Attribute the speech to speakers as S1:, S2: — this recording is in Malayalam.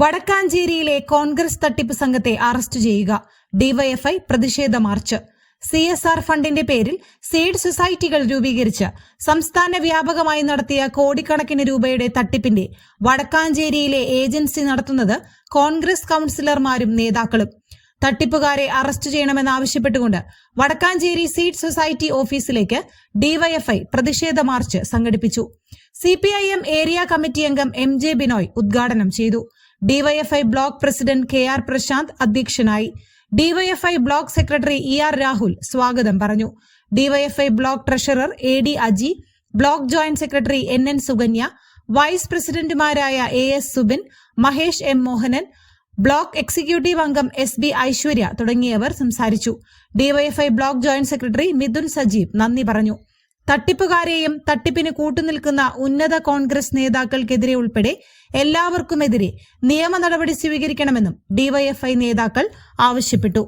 S1: വടക്കാഞ്ചേരിയിലെ കോൺഗ്രസ് തട്ടിപ്പ് സംഘത്തെ അറസ്റ്റ് ചെയ്യുക. ഡിവൈഎഫ്ഐ പ്രതിഷേധ മാർച്ച്. സി എസ് ആർ ഫണ്ടിന്റെ പേരിൽ സീഡ് സൊസൈറ്റികൾ രൂപീകരിച്ച് സംസ്ഥാന വ്യാപകമായി നടത്തിയ കോടിക്കണക്കിന് രൂപയുടെ തട്ടിപ്പിന്റെ വടക്കാഞ്ചേരിയിലെ ഏജൻസി നടത്തുന്നത് കോൺഗ്രസ് കൌൺസിലർമാരും നേതാക്കളും. തട്ടിപ്പുകാരെ അറസ്റ്റ് ചെയ്യണമെന്നാവശ്യപ്പെട്ടുകൊണ്ട് വടക്കാഞ്ചേരി സീഡ് സൊസൈറ്റി ഓഫീസിലേക്ക് ഡിവൈഎഫ്ഐ പ്രതിഷേധ മാർച്ച് സംഘടിപ്പിച്ചു. സിപിഐഎം ഏരിയ കമ്മിറ്റി അംഗം എം ജെ ബിനോയ് ഉദ്ഘാടനം ചെയ്തു. DYFI block president K R Prasanth അധ്യക്ഷനായി. DYFI block secretary E R Rahul സ്വാഗതം പറഞ്ഞു. DYFI block treasurer A D Aji block joint secretary N N Sukanya vice പ്രസിഡന്റുമാരായ A S Subin Mahesh M Mohanan block executive അംഗം എസ് ബി ഐശ്വര്യ തുടങ്ങിയവർ സംസാരിച്ചു. DYFI block joint secretary Mithun Sajeev നന്ദി പറഞ്ഞു. തട്ടിപ്പുകാരെയും തട്ടിപ്പിന് കൂട്ടുനിൽക്കുന്ന ഉന്നത കോൺഗ്രസ് നേതാക്കൾക്കെതിരെ ഉൾപ്പെടെ എല്ലാവർക്കുമെതിരെ നിയമ നടപടി സ്വീകരിക്കണമെന്നും ഡിവൈഎഫ്ഐ നേതാക്കൾ ആവശ്യപ്പെട്ടു.